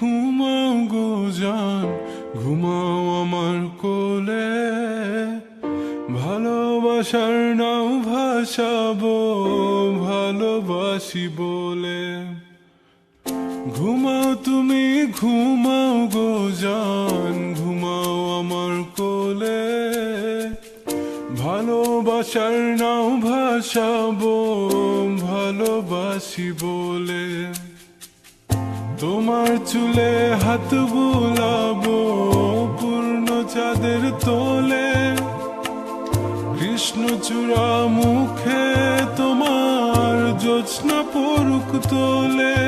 ঘুমাও গো জান, ঘুমাও আমার কোলে। ভালোবাসার নাও ভাসাবো, ভালোবাসি বলে। ঘুমাও তুমি, ঘুমাও গো জান, ঘুমাও আমার কোলে। ভালোবাসার নাও ভাসাবো, ভালোবাসি বলে। তোমার চুলে হাত বুলাবো পূর্ণ চাঁদের তোলে। কৃষ্ণচূড়া মুখে তোমার জোৎস্না পরুক তোলে।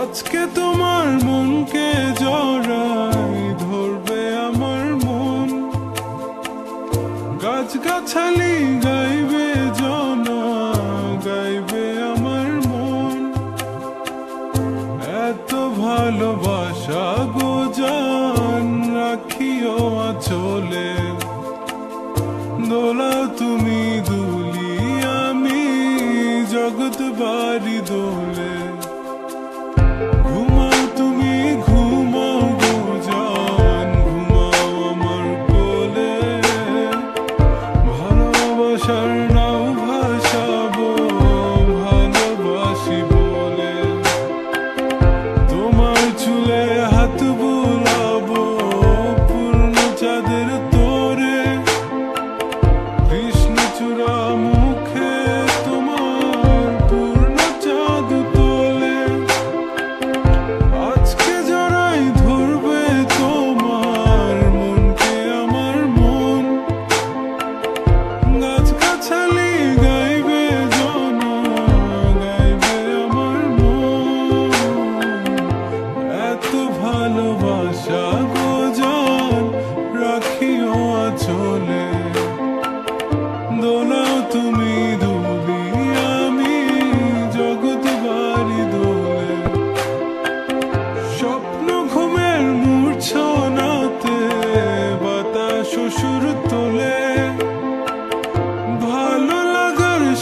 আজকে তোমার মনকে জড়াই ধরবে আমার মন। গাছ গাছালি গাইবে ভালোবাসা গো জান রাখিও চলে দোলা তুমি দুলি আমি জগৎ বাড়ি দোলে।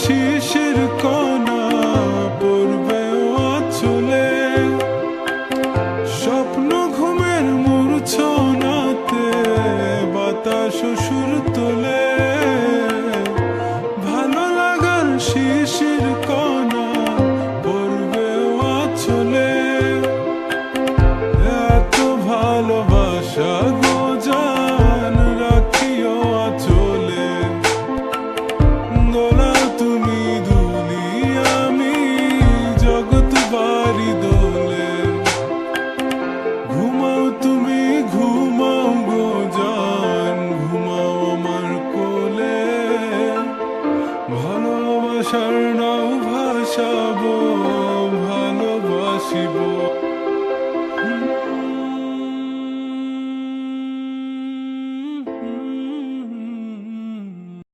শিশির কণা ভালোবাসার নাও ভাসাবো ভালোবাসিবো।